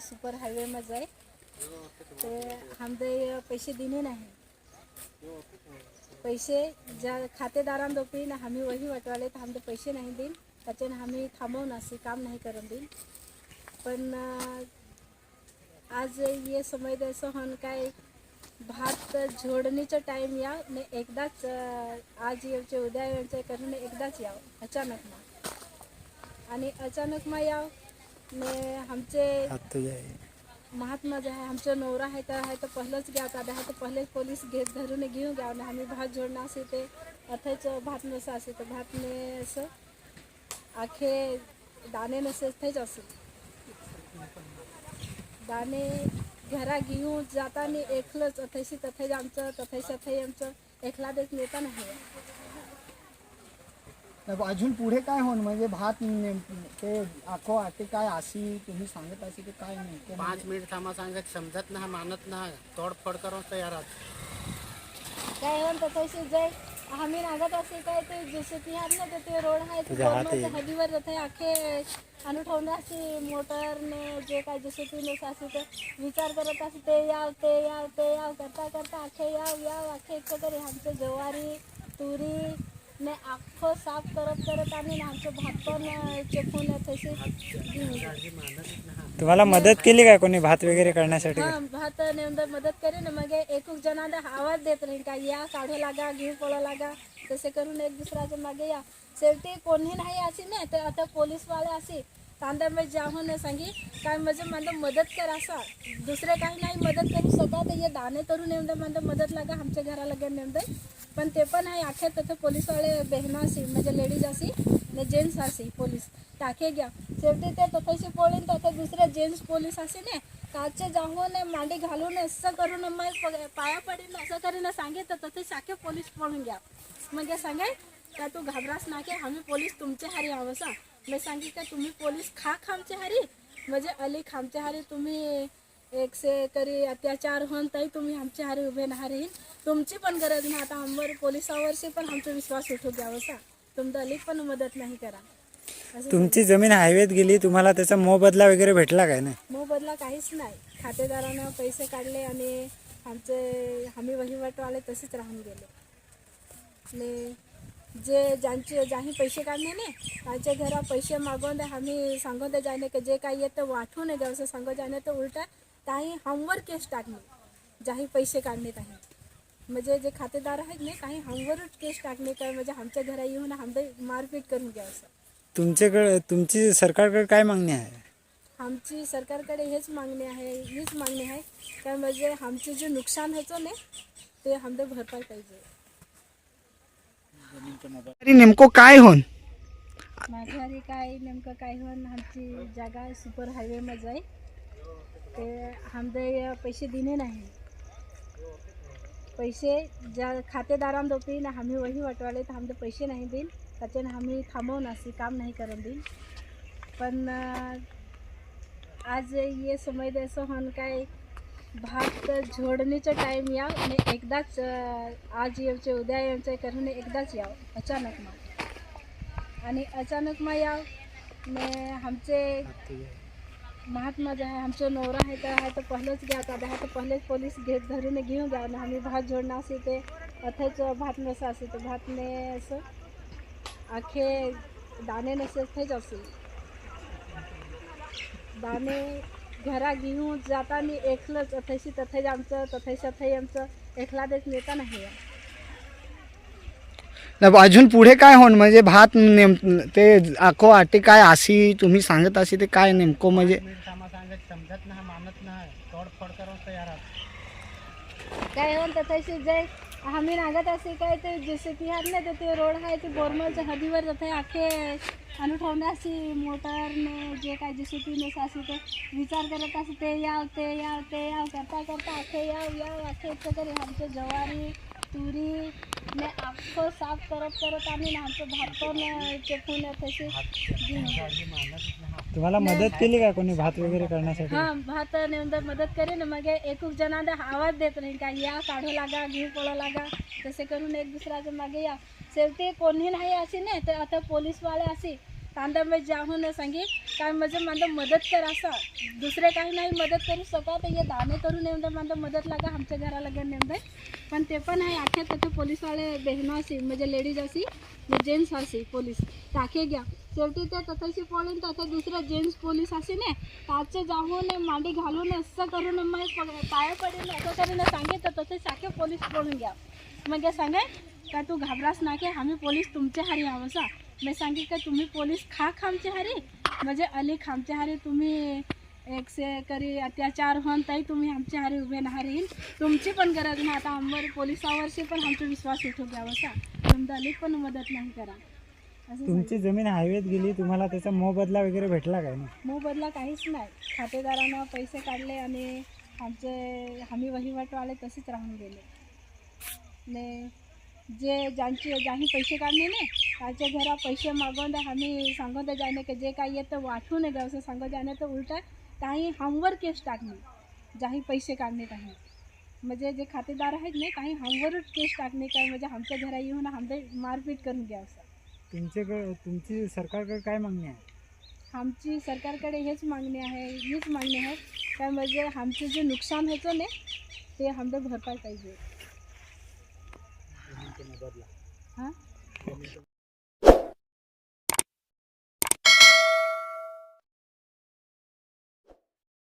Super हायवेमध्ये आहे. ते आमचे पैसे दिले नाही. पैसे ज्या खातेदारांदोपी आम्ही वही वाटवाले तर आमचे पैसे नाही देईन. त्याच्याने आम्ही थांबवून असे काम नाही करून देईन. पण आज ये समय द्यायचं हन काय भात झोडणीचं टाईम या ने एकदाच आज येवचे उद्या येवचे करून एकदाच याव. अचानक मा आणि अचानक मा याव. ने आमचे महात्मा जे आहे आमचं नवरा आहे तर आहे तर पहिलंच घ्या आता आहे तर पहिलेच पोलीस घेत धरून घेऊन घ्या आणि आम्ही भात जोडणं असे ते अथेच भात नसं असे तर भातने असं आखे दाणे नसे थंयच असे. दाणे घरा घेऊन जाताना एकलंच अथैशी तथैज आमचं तथैशी अथै आमचं एकला देत नेता नाही. तर अजून पुढे काय होण म्हणजे भात ते आखो आटे काय अशी तुम्ही सांगत अशी ते काय नाही ते पाच मिनिट थांबा सांगत समजत नाही मानत नाही. तोडफोड करून तयार आहात काय होऊन तथैशी जय आम्ही नागत असे काय ते जसे ती आहेत ना ते ते रोड आहे ते हदीवर जाते आखे आणू ठेवणे असे मोटरने जे काय जसे ती नस असे तर विचार करत असे ते याव ते याव ते याव करता करता आखे याव याव आखे एक तरी आमचं ज्वारी तुरी ने आखो साफ करत करत आणि आमचं भात पण चेपून तसे तुम्हाला मदत केली काय कोणी भात वगैरे करण्यासाठी? हा भात नेमदा मदत करे ना मग एक जणांना आवाज देत नाही का या काढू लागा घेऊ पळा लागा तसे करून एक दुसऱ्याच्या मागे या. शेवटी कोणी नाही अशी नाही तर आता पोलीसवाले असे तांदळमध्ये न सांगी काय म्हणजे मला मदत कर असा. दुसरे काही नाही मदत करू स्वतः तर हे दाणे तरून नेमदं मला मदत लागा आमच्या घराला नेऊन दे. पण ते पण आहे आखे तिथे पोलीसवाले बहना असे म्हणजे लेडीज असे ने जेंट्स असे पोलीस टाके घ्या. शेवटी ते तथैशी पोळीन तथे दुसरे जेंट्स पोलीस असे ने काचे जाऊन मांडी घालून असं करून मग पाया पडीन असं करीन सांगे तर तथे शाखे पोलीस पळून घ्या. मग सांगे का तू घाबरास ना की आम्ही पोलीस तुमचे हारी आहोत सा. मी सांगी का तुम्ही पोलीस खा खामचे हारी म्हणजे अली खामचे हारी तुम्ही एकशे तरी अत्याचार होऊन तरी तुम्ही आमच्या हारी उभे नाही तुमची पण गरज नाही आता आमवर पोलिसावरशी पण आमचा विश्वास उठू द्यावा सा. तुमचं अली पण मदत नाही करा. तुमची जमीन हायवेत गेली तुम्हाला त्याचा मोबदला वगैरे भेटला काय नाही? मोबदला काहीच नाही. खातेदारानं पैसे काढले आणि आमचे आम्ही वहिवाटवाले तसेच राहून गेले. जे ज्यांचे ज्याही पैसे काढले ने त्यांच्या घरा पैसे मागवून दे आम्ही सांगून दे जाणे की जे काही येतं वाटून दे असं सांगत जाणे तर उलटा काही हमवर केस टाकणे ज्याही पैसे काढणे काही म्हणजे जे खातेदार आहेत ना काही हमवरच केस टाकणे काय म्हणजे आमच्या घरा येऊन आमचे मारपीट करून घ्या असं तुमच्याकडे तुमची सरकारकडे काय मागणी आहे? आमची सरकारकडे हेच मागणी आहे हीच मागणी आहे. का म्हणजे आमचे जे नुकसान होतं ना ते आमचं भरपाई पाहिजे. तरी नेमकं काय होन माझ्या घरी काय नेमकं काय होऊन आमची जागा सुपर हायवेमध्ये आहे. ते आमदे पैसे दिले नाही. पैसे ज्या खातेदारां ना आम्ही वही वाटवाले तर आमदे पैसे नाही देईन त्याच्यानं आम्ही थांबवून असे काम नाही करून देईन पण आज ये समय द्यायचं होन काय भात झोडणीचं टाईम या आणि एकदाच आज येवचे उद्या येवचे करून एकदाच याव अचानक मग. आणि अचानक मग याव ने आमचे महात्मा जे आहे आमचं नवरा आहे तर आहे तर पहिलंच घ्या. आता आहे तर पहिलेच पोलीस घेत धरून घेऊन घ्या ना आम्ही भात जोडणं असे ते अथेच भात नसं असे तर भातने असं आखे दाणे नसे थेच असे. दाणे घरा घेऊन जाताना एकलंच अथैशी तथैज आमचं तथैशी अथै आमचं. एकला देत नेता नाही अजून पुढे काय होण म्हणजे भात नेम ते आखो आटे काय अशी तुम्ही सांगत अशी ते काय नेमकं म्हणजे? समजत नाही मानत नाही. तोडफोड करून तयार आहात. काय होऊन तथैशी जय आम्ही नागत असे काय ते जसे ती आहेत ना ते ते रोड आहे ते बोरमलच्या हदीवर जाते आखे. आणू ठेवणे असे मोटरने जे काय जसे ती नस असे ते विचार करत असे ते याव ते याव ते याव करता करता आखे याव याव आखे इतकं तरी आमचं ज्वारी तुरी ने आखो साफ करत करत आम्ही ना आमचं भात पण चेपून तसे तुम्हाला मदत केली काय कोणी भात वगैरे करण्यासाठी? हा भात नेमदा मदत करे ना मग एक एक जणांना आवाज देत नाही का या काढू लागा घेऊ पळा लागा तसे करून एक दुसऱ्याच्या मागे या. शेवटी कोणी नाही असे नाही तर आता पोलीसवाले असे तांदा मी जाऊन सांगे काय म्हणजे माझं माझं मदत कर असा. दुसरे काही नाही मदत करू शकत तर हे दाने करून येऊन माझं मदत लागा आमच्या घराला नेऊन द्या पण ते पण आहे आख्या तिथे पोलीसवाले बहिणं असे म्हणजे लेडीज अशी जेंट्स असे पोलीस टाके घ्या. शेवटी ते तथाशी पळून तथं दुसरं जेंट्स पोलीस असे ने ताचे जाऊन मांडी घालून असं करून मग पाय पाया पडेल असं करून सांगे तर तसे साखे पोलीस पळून घ्या. मग सांगे का तू घाबरास ना की आम्ही पोलीस तुमच्या हारी आहोत मी सांगे का तुम्ही पोलीस खा खामचे हारी? म्हणजे अली खामचे हारी तुम्ही एक से करी अत्याचार होऊन ताई तुम्ही आमच्या हारी उभे नाही तुमची पण गरज नाही आता आमवर पोलिसावरशी पण आमचा विश्वास उठू द्यावा सा समजा अली पण मदत नाही करा. असं तुमची जमीन हायवेत गेली तुम्हाला त्याचा मोबदला वगैरे भेटला काय ना मोबदला काहीच नाही. खातेदारानं पैसे काढले आणि आमचे हमी वहिवाटवाले तसेच राहून गेले. ने जे ज्यांचे ज्यांनी पैसे काढले ने त्याच्या घरा पैसे मागवून आम्ही द्या जाणे की जे काही येतं वाटू नये असं सांगून जाणे तर उलटा काही हमवर केस टाकणे ज्याही पैसे काढणे काही. म्हणजे जे खातेदार आहेत ना काही हमवरच केस टाकणे काय म्हणजे आमच्या घरा येऊन आमचे मारपीट करून घ्या असं. तुमच्याकडे तुमची सरकारकडे काय मागणी आहे? आमची सरकारकडे हेच मागणी आहे हीच मागणी आहे काय म्हणजे आमचं जे नुकसान होतं ना ते आमचं भरपाई पाहिजे. ¿Ah?